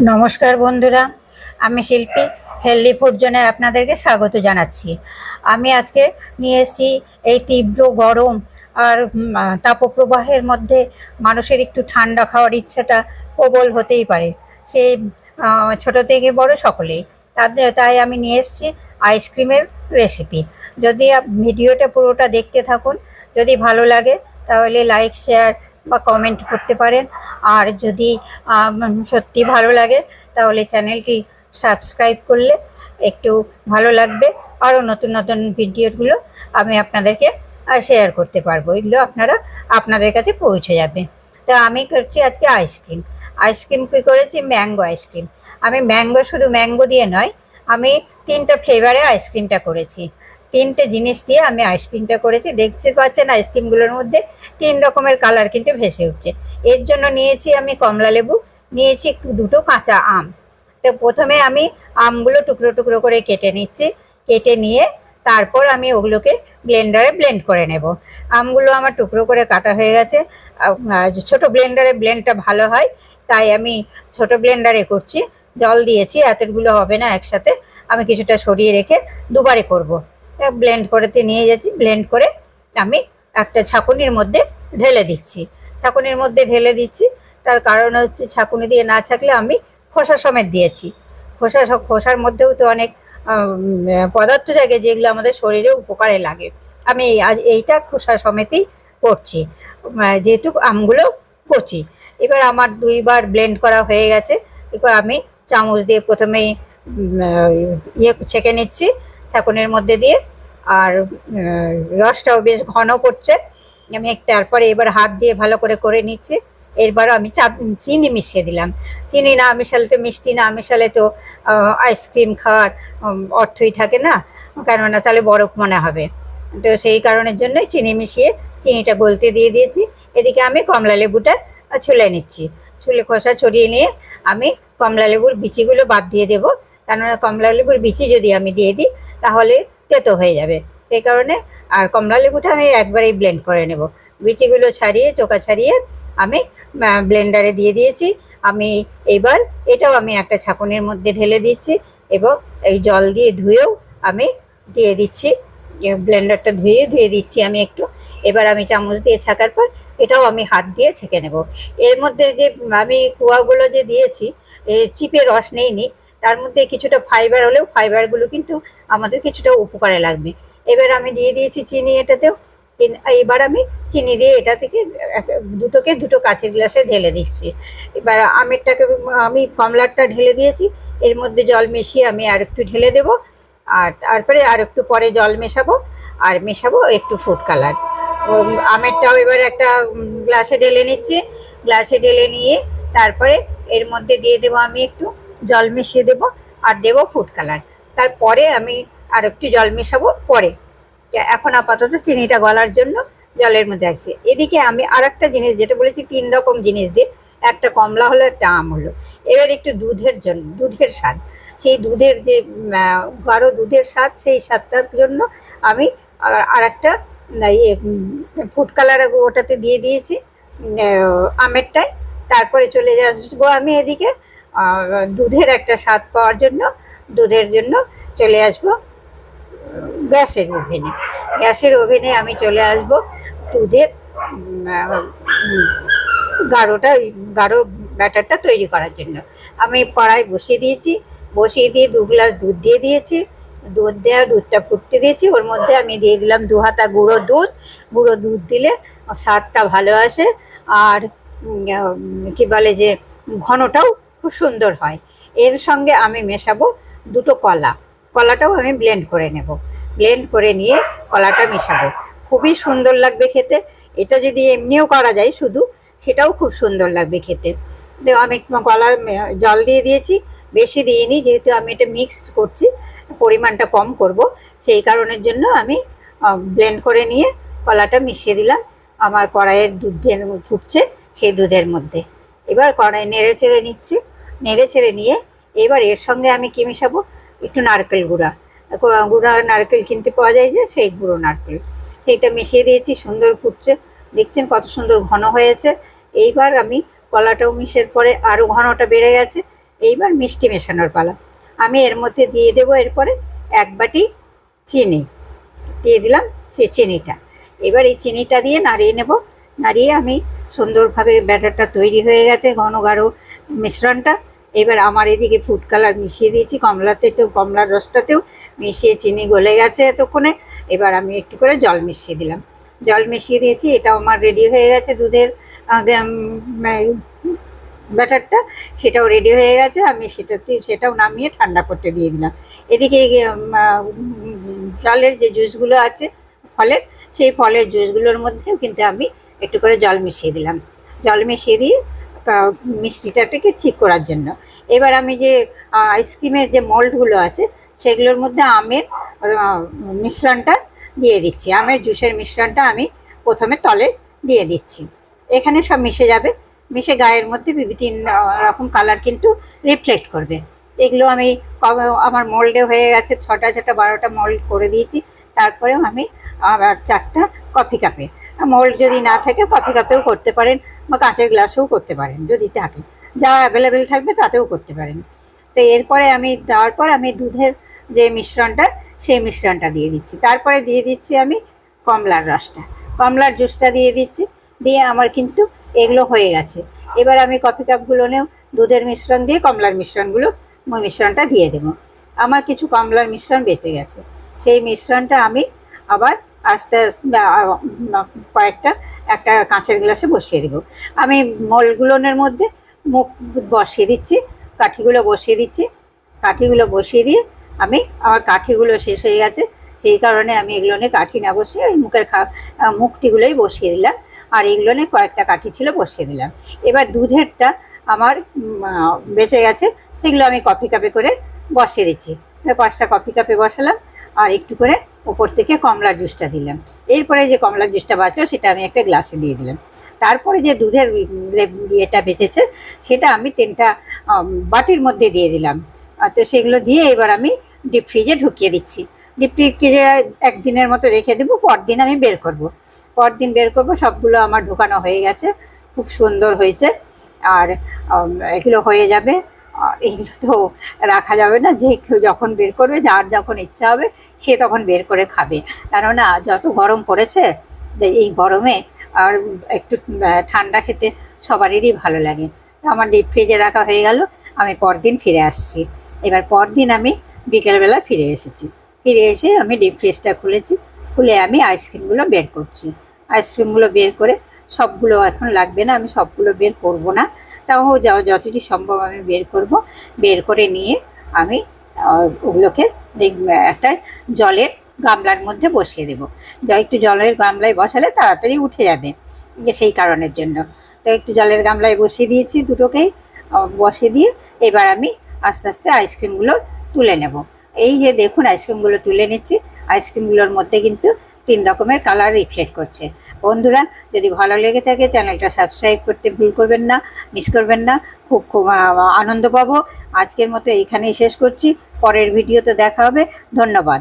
নমস্কার বন্ধুরা, আমি শিল্পী হেলদি ফুড জোনে আপনাদেরকে স্বাগত জানাচ্ছি। আমি আজকে নিয়ে এসেছি এই তীব্র গরম আর তাপপ্রবাহের মধ্যে মানুষের একটু ঠান্ডা খাওয়ার ইচ্ছাটা প্রবল হতেই পারে। সে ছোট থেকে বড় সকলেই। তাদের তাই আমি নিয়ে এসেছি আইসক্রিমের রেসিপি যদি ভিডিওটা পুরোটা দেখতে থাকুন, যদি ভালো লাগে তাহলে লাইক শেয়ার বা কমেন্ট করতে পারেন। আর যদি সত্যি ভালো লাগে, তাহলে চ্যানেলটি সাবস্ক্রাইব করলে একটু ভালো লাগবে। আরও নতুন নতুন ভিডিওগুলো আমি আপনাদেরকে শেয়ার করতে পারব। এগুলো আপনারা, আপনাদের কাছে পৌঁছে যাবে। তো আমি করছি আজকে আইসক্রিম আইসক্রিম কী করেছি? ম্যাঙ্গো আইসক্রিম আমি ম্যাঙ্গো শুধু ম্যাঙ্গো দিয়ে নয়, আমি তিনটা ফ্লেভারে আইসক্রিমটা করেছি। তিনটে জিনিস দিয়ে আমি আইসক্রিমটা করেছি। দেখতে পাচ্ছেন আইসক্রিমগুলোর মধ্যে তিন রকমের কালার কিন্তু ভেসে উঠছে। এর জন্য নিয়েছি আমি কমলা লেবু, নিয়েছি একটু দুটো কাঁচা আম। তো প্রথমে আমি আমগুলো টুকরো টুকরো করে কেটে নিচ্ছি। কেটে নিয়ে তারপর আমি ওগুলোকে ব্লেন্ডারে ব্লেন্ড করে নেব। আমগুলো আমার টুকরো করে কাটা হয়ে গেছে। ছোট ব্লেন্ডারে ব্লেন্ডটা ভালো হয়, তাই আমি ছোট ব্লেন্ডারে করছি। জল দিয়েছি, এতগুলো হবে না একসাথে। আমি কিছুটা সরিয়ে রেখে দুবারে করব। ব্লেন্ড করতে নিয়ে যাচ্ছি ব্লেন্ড করে আমি একটা ছাঁকুনির মধ্যে ঢেলে দিচ্ছি। ছাকুনির মধ্যে ঢেলে দিচ্ছি, তার কারণ হচ্ছে ছাকুনি দিয়ে না থাকলে আমি খোসা সমেত দিয়েছি। খোসা খোসার মধ্যেও তো অনেক পদার্থ থাকে যেগুলো আমাদের শরীরে উপকারে লাগে। আমি আজ, এইটা খোসা সমেতই করছি। যেহেতু আমগুলো কচি। এবার আমার দুইবার ব্লেন্ড করা হয়ে গেছে। এবার আমি চামচ দিয়ে প্রথমেই ইয়ে ছেঁকে নিচ্ছি। ছাঁকুনির মধ্যে দিয়ে, আর রসটাও বেশ ঘন করছে। আমি তারপরে এবার হাত দিয়ে ভালো করে করে নিচ্ছি। এরপর আমি চিনি মিশিয়ে দিলাম। চিনি না মিশালে তো মিষ্টি, না মিশালে তো আইসক্রিম খাওয়ার অর্থই থাকে না। কেননা তাহলে বরফ মনে হবে। তো সেই কারণের জন্যই চিনি মিশিয়ে চিনিটা গলতে দিয়ে দিয়েছি। এদিকে আমি কমলা লেবুটা ছুলে নিচ্ছি। ছুলে খোসা ছড়িয়ে নিয়ে আমি কমলা লেবুর বিচিগুলো বাদ দিয়ে দেবো। কেননা কমলা লেবুর বিচি যদি আমি দিয়ে দিই তাহলে তেতো হয়ে যাবে। এই কারণে আর কমলা লেবুটা আমি একবারেই ব্লেন্ড করে নেব। বিচিগুলো ছাড়িয়ে চোকা ছাড়িয়ে আমি ব্লেন্ডারে দিয়ে দিয়েছি। আমি এবার এটাও আমি একটা ছাঁকুনির মধ্যে ঢেলে দিচ্ছি এবং এই জল দিয়ে ধুয়েও আমি দিয়ে দিচ্ছি। ব্লেন্ডারটা ধুয়ে ধুয়ে দিচ্ছি আমি একটু। এবার আমি চামচ দিয়ে ছাকার পর এটাও আমি হাত দিয়ে ছেঁকে নেব। এর মধ্যে যে আমি কুয়াগুলো যে দিয়েছি চিপে রস নেইনি তার মধ্যে কিছুটা ফাইবার হলেও ফাইবারগুলো কিন্তু আমাদের কিছুটা উপকারে লাগবে। এবার আমি দিয়ে দিয়েছি চিনি এটাতেও এবার আমি চিনি দিয়ে এটা থেকে দুটোকে দুটো কাঁচের গ্লাসে ঢেলে দিচ্ছি। এবার আমেরটাকে আমি কমলারটা ঢেলে দিয়েছি। এর মধ্যে জল মিশিয়ে আমি আর একটু ঢেলে দেব। আর তারপরে আর একটু পরে জল মেশাবো। আর মেশাবো একটু ফুড কালার আমেরটাও এবার একটা গ্লাসে ঢেলে নিচ্ছি। গ্লাসে ঢেলে নিয়ে তারপরে এর মধ্যে দিয়ে দেবো আমি একটু জল মিশিয়ে দেবো আর দেবো ফুড কালার তারপরে আমি আর একটু জল মেশাবো পরে। এখন আপাতত চিনিটা গলার জন্য জলের মধ্যে আছে এদিকে আমি আর একটা জিনিস যেটা বলেছি, তিন রকম জিনিস দিয়ে। একটা কমলা হলো, একটা আম হলো। এবার একটু দুধের জন্য দুধের স্বাদ। সেই দুধের যে গাঢ় দুধের স্বাদ, সেই স্বাদটার জন্য আমি আর- একটা ইয়ে ফুড কালার ওটাতে দিয়ে দিয়েছি আমেরটায়। তারপরে চলে আসব আমি এদিকে দুধের একটা স্বাদ পাওয়ার জন্য, দুধের জন্য চলে আসব গ্যাসের ওভেনে। গ্যাসের ওভেনে আমি চলে আসব দুধের গাঢ়টা গাঢ় ব্যাটারটা তৈরি করার জন্য। আমি কড়াই বসিয়ে দিয়েছি, বসিয়ে দিয়ে দু গ্লাস দুধ দিয়ে দিয়েছি। দুধ দেওয়া দুধটা ফুটতে দিয়েছি, ওর মধ্যে আমি দিয়ে দিলাম দু হাতা গুঁড়ো দুধ। গুঁড়ো দুধ দিলে স্বাদটা ভালো আসে, আর কি বলে যে, ঘনটাও খুব সুন্দর হয়। এর সঙ্গে আমি মেশাবো দুটো কলা। কলাটাও আমি ব্লেন্ড করে নেব। ব্লেন্ড করে নিয়ে কলাটা মেশাবো। খুবই সুন্দর লাগবে খেতে। এটা যদি এমনিও করা যায় শুধু, সেটাও খুব সুন্দর লাগবে খেতে। তো আমি কলা জল দিয়ে দিয়েছি। বেশি দিইনি, যেহেতু আমি এটা মিক্স করছি, পরিমাণটা কম করব। সেই কারণের জন্য আমি ব্লেন্ড করে নিয়ে কলাটা মিশিয়ে দিলাম। আমার কড়াইয়ের দুধ যে ফুটছে সেই দুধের মধ্যে। এবার কড়াই নেড়ে চেড়ে নিচ্ছি। নেড়ে ছেড়ে নিয়ে এবার এর সঙ্গে আমি কি মেশাবো? একটু নারকেল গুঁড়া। গুঁড়া নারকেল কিনতে পাওয়া যায় যে, সেই গুঁড়ো নারকেল। সেইটা মিশিয়ে দিয়েছি, সুন্দর ফুটছে। দেখছেন কত সুন্দর ঘন হয়েছে। এইবার আমি কলাটাও মিশের পরে আরও ঘনটা বেড়ে গেছে। এইবার মিষ্টি মেশানোর পালা। আমি এর মধ্যে দিয়ে দেবো এরপরে এক বাটি চিনি। দিয়ে দিলাম সেই চিনিটা। এবার এই চিনিটা দিয়ে নাড়িয়ে নেব। নাড়িয়ে আমি সুন্দরভাবে ব্যাটারটা তৈরি হয়ে গেছে ঘন গাঢ় মিশ্রণটা। এবার আমার এদিকে ফুড কালার মিশিয়ে দিয়েছি কমলাতে তো কমলার রসটাতেও মিশিয়ে চিনি গলে গেছে এতক্ষণে। এবার আমি একটু করে জল মিশিয়ে দিলাম। জল মিশিয়ে দিয়েছি, এটাও আমার রেডি হয়ে গেছে দুধের ব্যাটারটা, সেটাও রেডি হয়ে গেছে। আমি সেটাতে সেটাও নামিয়ে ঠান্ডা করতে দিয়ে দিলাম। এদিকে জলের যে জুসগুলো আছে, ফলের, সেই ফলের জুসগুলোর মধ্যেও কিন্তু আমি একটু করে জল মিশিয়ে দিলাম। জল মিশিয়ে দিয়ে মিষ্টিটাকে ঠিক করার জন্য। এবার আমি যে আইসক্রিমের যে মল্ডগুলো আছে, সেগুলোর মধ্যে আমের মিশ্রণটা দিয়ে দিচ্ছি। আমের জুসের মিশ্রণটা আমি প্রথমে তলে দিয়ে দিচ্ছি। এখানে সব মিশে যাবে। মিশে গায়ের মধ্যে বিভিন্ন রকম কালার কিন্তু রিফ্লেক্ট করবে। এগুলো আমি আমার মোল্ডে হয়ে গেছে, ছটা ছটা, বারোটা মোল্ড করে দিয়েছি। তারপরেও আমি আবার চারটা কফি কাপে মোল্ড যদি না থাকে কফি কাপেও করতে পারেন বা কাঁচের গ্লাসেও করতে পারেন, যদি থাকে। যা অ্যাভেলেবেল থাকবে, তাতেও করতে পারেন। তো এরপরে আমি দেওয়ার পর আমি দুধের যে মিশ্রণটা, সেই মিশ্রণটা দিয়ে দিচ্ছি। তারপরে দিয়ে দিচ্ছি আমি কমলার রসটা। কমলার জুসটা দিয়ে দিচ্ছি। দিয়ে আমার কিন্তু এগুলো হয়ে গেছে। এবার আমি কফি কাপগুলো কাপগুলোনেও দুধের মিশ্রণ দিয়ে কমলার মিশ্রণগুলো মিশ্রণটা দিয়ে দেবো। আমার কিছু কমলার মিশ্রণ বেঁচে গেছে। সেই মিশ্রণটা আমি আবার আস্তে আস্তে কয়েকটা, একটা কাঁচের গ্লাসে বসিয়ে দেবো। আমি মলগুলোনের মধ্যে মুখ বসিয়ে দিচ্ছি, কাঠিগুলো বসিয়ে দিচ্ছি। কাঠিগুলো বসিয়ে দিয়ে আমি, আমার কাঠিগুলো শেষ হয়ে গেছে। সেই কারণে আমি এগুলো নিয়ে কাঠি না বসিয়ে ওই মুখের খা মুখটিগুলোই বসিয়ে দিলাম। আর এইগুলো নিয়ে কয়েকটা কাঠি ছিল বসিয়ে দিলাম। এবার দুধেরটা আমার বেঁচে গেছে, সেগুলো আমি কফি কাপে করে বসিয়ে দিচ্ছি। পাঁচটা কফি কাপে বসালাম, আর একটু করে ওপর থেকে কমলা জুসটা দিলাম। এরপরে যে কমলা জুসটা বাঁচলো, সেটা আমি একটা গ্লাসে দিয়ে দিলাম। তারপরে যে দুধের ইয়েটা বেঁচেছে, সেটা আমি তিনটা বাটির মধ্যে দিয়ে দিলাম। তো সেগুলো দিয়ে এবার আমি ডিপ ফ্রিজে ঢুকিয়ে দিচ্ছি। ডিপ ফ্রিজে একদিনের মতো রেখে দেবো, পরদিন আমি বের করব। পরদিন বের করব, সবগুলো আমার ঢোকানো হয়ে গেছে, খুব সুন্দর হয়েছে। আর এগুলো হয়ে যাবে আর এগুলো তো রাখা যাবে না। যে কেউ যখন বের করবে, যার যখন ইচ্ছা হবে, সে তখন বের করে খাবে। কেননা, যত গরম পড়েছে এই গরমে আর একটু ঠান্ডা খেতে সবারই ভালো লাগে। আমার ডিপ ফ্রিজে রাখা হয়ে গেল। আমি পরদিন ফিরে আসছি। এবার পরদিন আমি বিকেলবেলা ফিরে এসেছি। ফিরে এসে আমি ডিপ ফ্রিজটা খুলেছি। খুলে আমি আইসক্রিমগুলো বের করছি। আইসক্রিমগুলো বের করে সবগুলো এখন লাগবে না। আমি সবগুলো বের করব না। তাও যতটি সম্ভব আমি বের করব। বের করে নিয়ে আমি ওগুলোকে একটা জলের গামলার মধ্যে বসিয়ে দেবো। একটু জলের গামলায় বসালে তাড়াতাড়ি উঠে যাবে সেই কারণের জন্য। তো একটু জলের গামলায় বসিয়ে দিয়েছি দুটোকেই বসিয়ে দিয়ে এবার আমি আস্তে আস্তে আইসক্রিমগুলো তুলে নেব। এই যে দেখুন, আইসক্রিমগুলো তুলে নিচ্ছি। আইসক্রিমগুলোর মধ্যে কিন্তু তিন রকমের কালার রিফ্লেক্ট করছে। বন্ধুরা, যদি ভালো লেগে থাকে চ্যানেলটা সাবস্ক্রাইব করতে ভুল করবেন না, মিস করবেন না, খুব খুব আনন্দ পাবো। আজকের মতো এইখানেই শেষ করছি, পরের ভিডিওতে দেখা হবে, ধন্যবাদ।